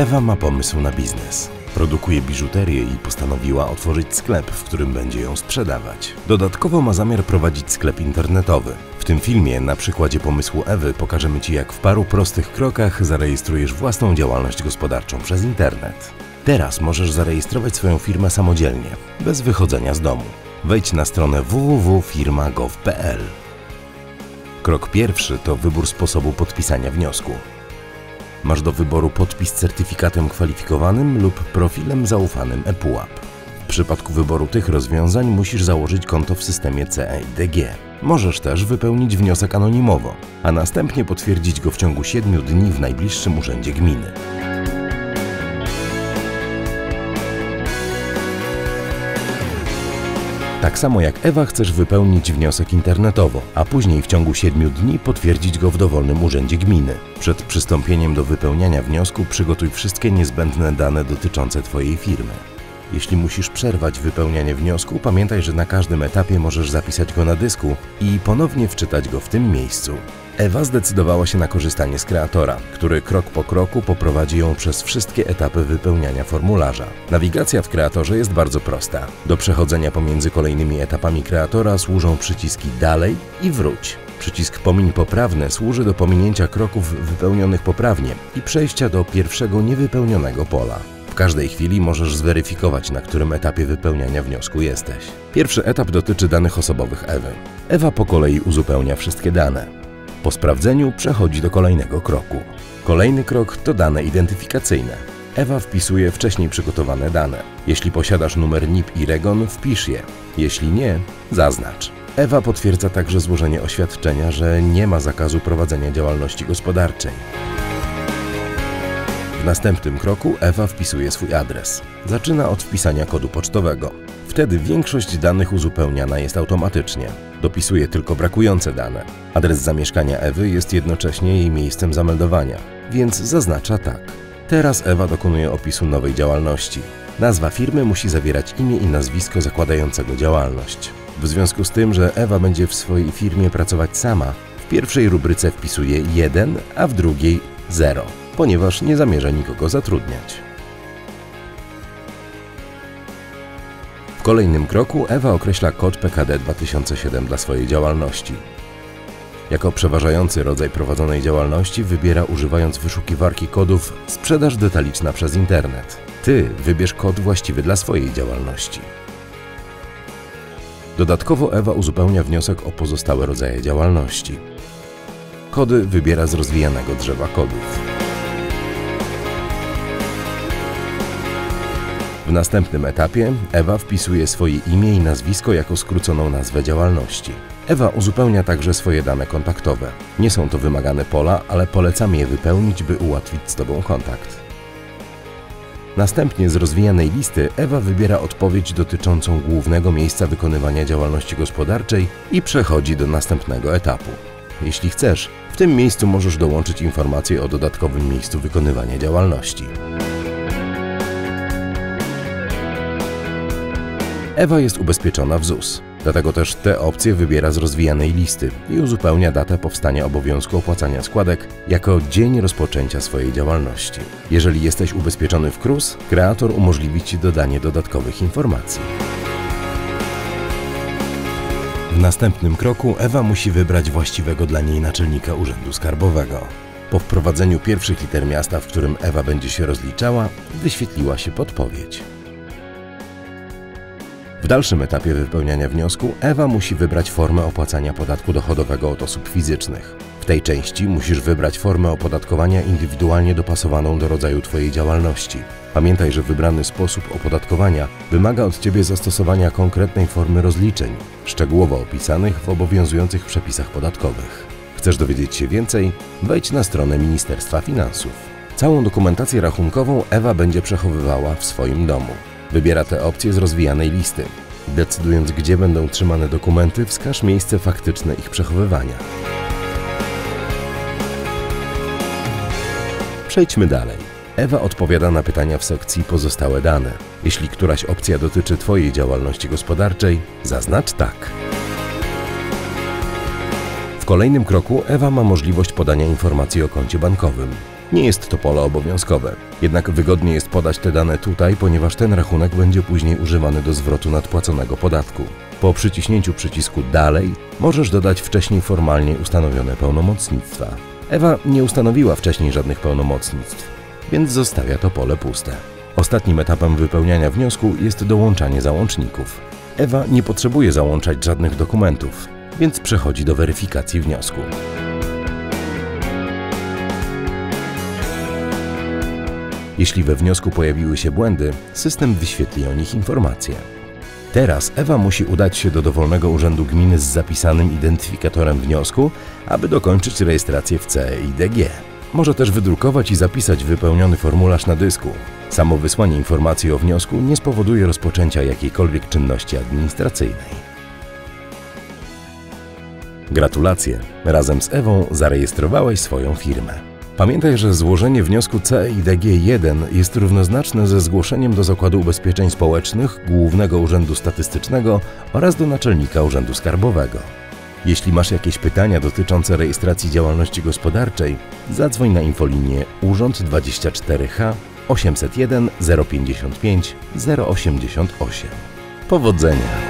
Ewa ma pomysł na biznes. Produkuje biżuterię i postanowiła otworzyć sklep, w którym będzie ją sprzedawać. Dodatkowo ma zamiar prowadzić sklep internetowy. W tym filmie na przykładzie pomysłu Ewy pokażemy Ci, jak w paru prostych krokach zarejestrujesz własną działalność gospodarczą przez internet. Teraz możesz zarejestrować swoją firmę samodzielnie, bez wychodzenia z domu. Wejdź na stronę www.firma.gov.pl. Krok pierwszy to wybór sposobu podpisania wniosku. Masz do wyboru podpis certyfikatem kwalifikowanym lub profilem zaufanym ePUAP. W przypadku wyboru tych rozwiązań musisz założyć konto w systemie CEIDG. Możesz też wypełnić wniosek anonimowo, a następnie potwierdzić go w ciągu 7 dni w najbliższym urzędzie gminy. Tak samo jak Ewa chcesz wypełnić wniosek internetowo, a później w ciągu 7 dni potwierdzić go w dowolnym urzędzie gminy. Przed przystąpieniem do wypełniania wniosku przygotuj wszystkie niezbędne dane dotyczące Twojej firmy. Jeśli musisz przerwać wypełnianie wniosku, pamiętaj, że na każdym etapie możesz zapisać go na dysku i ponownie wczytać go w tym miejscu. Ewa zdecydowała się na korzystanie z kreatora, który krok po kroku poprowadzi ją przez wszystkie etapy wypełniania formularza. Nawigacja w kreatorze jest bardzo prosta. Do przechodzenia pomiędzy kolejnymi etapami kreatora służą przyciski Dalej i Wróć. Przycisk Pomiń poprawne służy do pominięcia kroków wypełnionych poprawnie i przejścia do pierwszego niewypełnionego pola. W każdej chwili możesz zweryfikować, na którym etapie wypełniania wniosku jesteś. Pierwszy etap dotyczy danych osobowych Ewy. Ewa po kolei uzupełnia wszystkie dane. Po sprawdzeniu przechodzi do kolejnego kroku. Kolejny krok to dane identyfikacyjne. Ewa wpisuje wcześniej przygotowane dane. Jeśli posiadasz numer NIP i REGON, wpisz je. Jeśli nie, zaznacz. Ewa potwierdza także złożenie oświadczenia, że nie ma zakazu prowadzenia działalności gospodarczej. W następnym kroku Ewa wpisuje swój adres. Zaczyna od wpisania kodu pocztowego. Wtedy większość danych uzupełniana jest automatycznie. Dopisuje tylko brakujące dane. Adres zamieszkania Ewy jest jednocześnie jej miejscem zameldowania, więc zaznacza tak. Teraz Ewa dokonuje opisu nowej działalności. Nazwa firmy musi zawierać imię i nazwisko zakładającego działalność. W związku z tym, że Ewa będzie w swojej firmie pracować sama, w pierwszej rubryce wpisuje 1, a w drugiej 0, ponieważ nie zamierza nikogo zatrudniać. W kolejnym kroku Ewa określa kod PKD 2007 dla swojej działalności. Jako przeważający rodzaj prowadzonej działalności wybiera używając wyszukiwarki kodów sprzedaż detaliczna przez internet. Ty wybierz kod właściwy dla swojej działalności. Dodatkowo Ewa uzupełnia wniosek o pozostałe rodzaje działalności. Kody wybiera z rozwijanego drzewa kodów. W następnym etapie Ewa wpisuje swoje imię i nazwisko jako skróconą nazwę działalności. Ewa uzupełnia także swoje dane kontaktowe. Nie są to wymagane pola, ale polecam je wypełnić, by ułatwić z Tobą kontakt. Następnie z rozwijanej listy Ewa wybiera odpowiedź dotyczącą głównego miejsca wykonywania działalności gospodarczej i przechodzi do następnego etapu. Jeśli chcesz, w tym miejscu możesz dołączyć informacje o dodatkowym miejscu wykonywania działalności. Ewa jest ubezpieczona w ZUS. Dlatego też te opcje wybiera z rozwijanej listy i uzupełnia datę powstania obowiązku opłacania składek jako dzień rozpoczęcia swojej działalności. Jeżeli jesteś ubezpieczony w KRUS, kreator umożliwi Ci dodanie dodatkowych informacji. W następnym kroku Ewa musi wybrać właściwego dla niej naczelnika Urzędu Skarbowego. Po wprowadzeniu pierwszych liter miasta, w którym Ewa będzie się rozliczała, wyświetliła się podpowiedź. Dalszym etapie wypełniania wniosku Ewa musi wybrać formę opłacania podatku dochodowego od osób fizycznych. W tej części musisz wybrać formę opodatkowania indywidualnie dopasowaną do rodzaju Twojej działalności. Pamiętaj, że wybrany sposób opodatkowania wymaga od Ciebie zastosowania konkretnej formy rozliczeń, szczegółowo opisanych w obowiązujących przepisach podatkowych. Chcesz dowiedzieć się więcej? Wejdź na stronę Ministerstwa Finansów. Całą dokumentację rachunkową Ewa będzie przechowywała w swoim domu. Wybiera te opcje z rozwijanej listy. Decydując, gdzie będą trzymane dokumenty, wskaż miejsce faktyczne ich przechowywania. Przejdźmy dalej. Ewa odpowiada na pytania w sekcji Pozostałe dane. Jeśli któraś opcja dotyczy Twojej działalności gospodarczej, zaznacz tak. W kolejnym kroku Ewa ma możliwość podania informacji o koncie bankowym. Nie jest to pole obowiązkowe, jednak wygodnie jest podać te dane tutaj, ponieważ ten rachunek będzie później używany do zwrotu nadpłaconego podatku. Po przyciśnięciu przycisku Dalej możesz dodać wcześniej formalnie ustanowione pełnomocnictwa. Ewa nie ustanowiła wcześniej żadnych pełnomocnictw, więc zostawia to pole puste. Ostatnim etapem wypełniania wniosku jest dołączanie załączników. Ewa nie potrzebuje załączać żadnych dokumentów, więc przechodzi do weryfikacji wniosku. Jeśli we wniosku pojawiły się błędy, system wyświetli o nich informacje. Teraz Ewa musi udać się do dowolnego urzędu gminy z zapisanym identyfikatorem wniosku, aby dokończyć rejestrację w CEIDG. Może też wydrukować i zapisać wypełniony formularz na dysku. Samo wysłanie informacji o wniosku nie spowoduje rozpoczęcia jakiejkolwiek czynności administracyjnej. Gratulacje! Razem z Ewą zarejestrowałeś swoją firmę. Pamiętaj, że złożenie wniosku CIDG1 jest równoznaczne ze zgłoszeniem do Zakładu Ubezpieczeń Społecznych, Głównego Urzędu Statystycznego oraz do Naczelnika Urzędu Skarbowego. Jeśli masz jakieś pytania dotyczące rejestracji działalności gospodarczej, zadzwoń na infolinię Urząd 24H 801 055 088. Powodzenia!